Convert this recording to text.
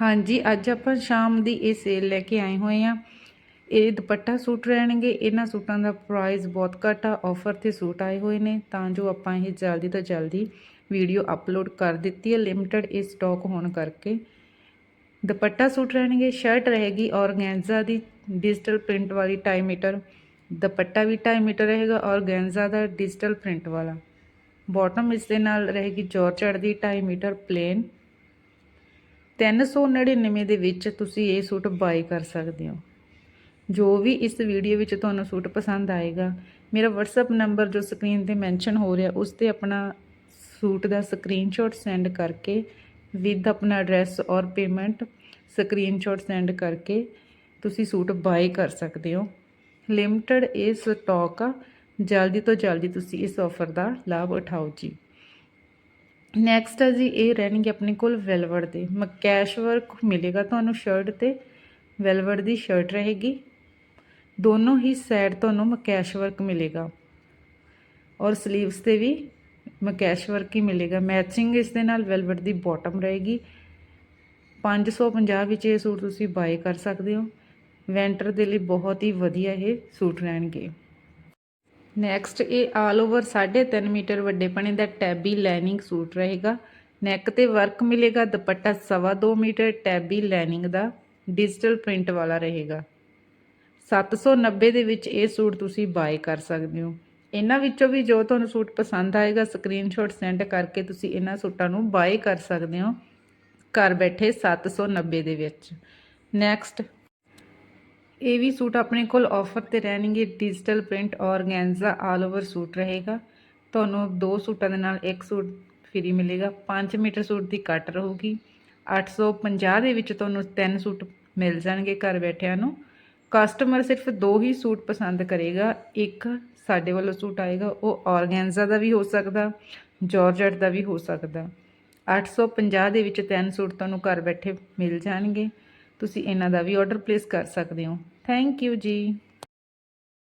ਹਾਂਜੀ, ਅੱਜ ਆਪਾਂ ਸ਼ਾਮ ਦੀ ਇਹ ਸੇਲ ਲੈ ਕੇ ਆਏ ਹੋਏ ਆ ਇਹ ਦੁਪੱਟਾ ਸੂਟ ਰਹਿਣਗੇ। ਇਹਨਾਂ ਸੂਟਾਂ ਦਾ ਪ੍ਰਾਈਸ ਬਹੁਤ ਘੱਟ ਆ। ਆਫਰ ਤੇ ਸੂਟ ਆਏ ਹੋਏ ਨੇ, ਤਾਂ ਜੋ ਆਪਾਂ ਇਹ ਜਲਦੀ ਤੋਂ ਜਲਦੀ ਵੀਡੀਓ ਅਪਲੋਡ ਕਰ ਦਿੱਤੀ ਹੈ। ਲਿਮਟਿਡ ਇਹ ਸਟਾਕ ਹੋਣ ਕਰਕੇ। ਦੁਪੱਟਾ ਸੂਟ ਰਹਿਣਗੇ ਸ਼ਰਟ ਰਹੇਗੀ ਔਰਗੈਂਜ਼ਾ ਦੀ ਡਿਜੀਟਲ ਪ੍ਰਿੰਟ ਵਾਲੀ 2.5 ਮੀਟਰ। ਦੁਪੱਟਾ ਵੀ 2.5 ਮੀਟਰ ਰਹੇਗਾ ਔਰਗੈਂਜ਼ਾ ਦਾ ਡਿਜੀਟਲ ਪ੍ਰਿੰਟ ਵਾਲਾ। ਬਾਟਮ ਇਸ ਦੇ ਨਾਲ ਰਹੇਗੀ ਜੋਰਜਟ ਦੀ 2.5 ਮੀਟਰ ਪਲੇਨ 399 ਦੇ ਵਿੱਚ ਤੁਸੀਂ ਇਹ ਸੂਟ ਬਾਈ ਕਰ ਸਕਦੇ ਹੋ। ਜੋ ਵੀ ਇਸ ਵੀਡੀਓ ਵਿੱਚ ਤੁਹਾਨੂੰ ਸੂਟ ਪਸੰਦ ਆਏਗਾ, ਮੇਰਾ WhatsApp ਨੰਬਰ ਜੋ ਸਕਰੀਨ ਤੇ ਮੈਂਸ਼ਨ ਹੋ ਰਿਹਾ, ਉਸ ਤੇ ਆਪਣਾ ਸੂਟ ਦਾ ਸਕਰੀਨਸ਼ਾਟ ਸੈਂਡ ਕਰਕੇ ਵਿਦ ਆਪਣਾ ਐਡਰੈਸ ਔਰ ਪੇਮੈਂਟ ਸਕਰੀਨਸ਼ਾਟ ਸੈਂਡ ਕਰਕੇ ਤੁਸੀਂ ਸੂਟ ਬਾਈ ਕਰ ਸਕਦੇ ਹੋ। ਲਿਮਟਿਡ ਇਹ ਸਟਾਕ ਆ, ਜਲਦੀ ਤੋਂ ਜਲਦੀ ਤੁਸੀਂ ਇਸ ਆਫਰ ਦਾ ਲਾਭ ਉਠਾਓ ਜੀ। ਨੈਕਸਟ ਹੈ ਜੀ, ਇਹ ਰਹਿਣਗੇ ਆਪਣੇ ਕੋਲ ਵੈਲਵਟ ਦੇ। ਮਕੈਸ਼ ਵਰਕ ਮਿਲੇਗਾ ਤੁਹਾਨੂੰ ਸ਼ਰਟ ਤੇ। ਵੈਲਵਟ ਦੀ ਸ਼ਰਟ ਰਹੇਗੀ। ਦੋਨੋਂ ਹੀ ਸਾਈਡ ਤੁਹਾਨੂੰ ਮਕੈਸ਼ ਵਰਕ ਮਿਲੇਗਾ। ਔਰ ਸਲੀਵਸ ਤੇ ਵੀ ਮਕੈਸ਼ ਵਰਕ ਹੀ ਮਿਲੇਗਾ। ਮੈਚਿੰਗ ਇਸ ਦੇ ਨਾਲ ਵੈਲਵਟ ਦੀ ਬਾਟਮ ਰਹੇਗੀ। 550 ਵਿੱਚ ਇਹ ਸੂਟ ਤੁਸੀਂ ਬਾਏ ਕਰ ਸਕਦੇ ਹੋ। ਵੈਂਟਰ ਦੇ ਲਈ ਬਹੁਤ ਹੀ ਵਧੀਆ ਇਹ ਸੂਟ ਰਹਿਣਗੇ। ਨੈਕਸਟ ਇਹ ਆਲ ਓਵਰ 3.5 ਮੀਟਰ ਵੱਡੇ ਪਣੇ ਦਾ ਟੈਬੀ ਲਾਈਨਿੰਗ ਸੂਟ ਰਹੇਗਾ। ਨੈਕ ਤੇ ਵਰਕ ਮਿਲੇਗਾ, ਦੁਪੱਟਾ 2.5 ਮੀਟਰ ਟੈਬੀ ਲਾਈਨਿੰਗ ਦਾ ਡਿਜੀਟਲ ਪ੍ਰਿੰਟ ਵਾਲਾ ਰਹੇਗਾ। 790 ਦੇ ਵਿੱਚ ਇਹ ਸੂਟ ਤੁਸੀਂ ਬਾਏ ਕਰ ਸਕਦੇ ਹੋ। ਇਹਨਾਂ ਵਿੱਚੋਂ ਵੀ ਜੋ ਤੁਹਾਨੂੰ ਸੂਟ ਪਸੰਦ ਆਏਗਾ ਸਕਰੀਨਸ਼ਾਟ ਸੈਂਡ ਕਰਕੇ ਤੁਸੀਂ ਇਹਨਾਂ ਸੂਟਾਂ ਨੂੰ ਬਾਏ ਕਰ ਸਕਦੇ ਹੋ। ਘਰ ਬੈਠੇ 790 ਦੇ ਵਿੱਚ। ਨੈਕਸਟ ਇਹ ਵੀ ਸੂਟ ਆਪਣੇ ਕੋਲ ਆਫਰ ਤੇ ਰਹਿਣਗੇ digital print organza all over suit ਰਹੇਗਾ। ਤੁਹਾਨੂੰ ਦੋ ਸੂਟਾਂ ਦੇ ਨਾਲ ਇੱਕ ਸੂਟ ਫ੍ਰੀ ਮਿਲੇਗਾ। 5 ਮੀਟਰ ਸੂਟ ਦੀ ਕੱਟ ਰਹੂਗੀ। 850 ਦੇ ਵਿੱਚ ਤੁਹਾਨੂੰ ਤਿੰਨ ਸੂਟ ਮਿਲ ਜਾਣਗੇ ਘਰ ਬੈਠਿਆਂ ਨੂੰ। ਕਸਟਮਰ ਸਿਰਫ ਦੋ ਹੀ ਸੂਟ ਪਸੰਦ ਕਰੇਗਾ। ਇੱਕ ਸਾਡੇ ਵੱਲੋਂ ਸੂਟ ਆਏਗਾ, ਉਹ ਔਰਗੈਂਜ਼ਾ ਦਾ ਵੀ ਹੋ ਸਕਦਾ ਜਾਰਜਟ ਦਾ ਵੀ ਹੋ ਸਕਦਾ। 850 ਦੇ ਵਿੱਚ ਤਿੰਨ ਸੂਟ ਤੁਹਾਨੂੰ ਘਰ ਬੈਠੇ ਮਿਲ ਜਾਣਗੇ। ਤੁਸੀਂ ਇਹਨਾਂ ਦਾ ਵੀ ਆਰਡਰ ਪਲੇਸ ਕਰ ਸਕਦੇ ਹੋ। ਥੈਂਕ ਯੂ ਜੀ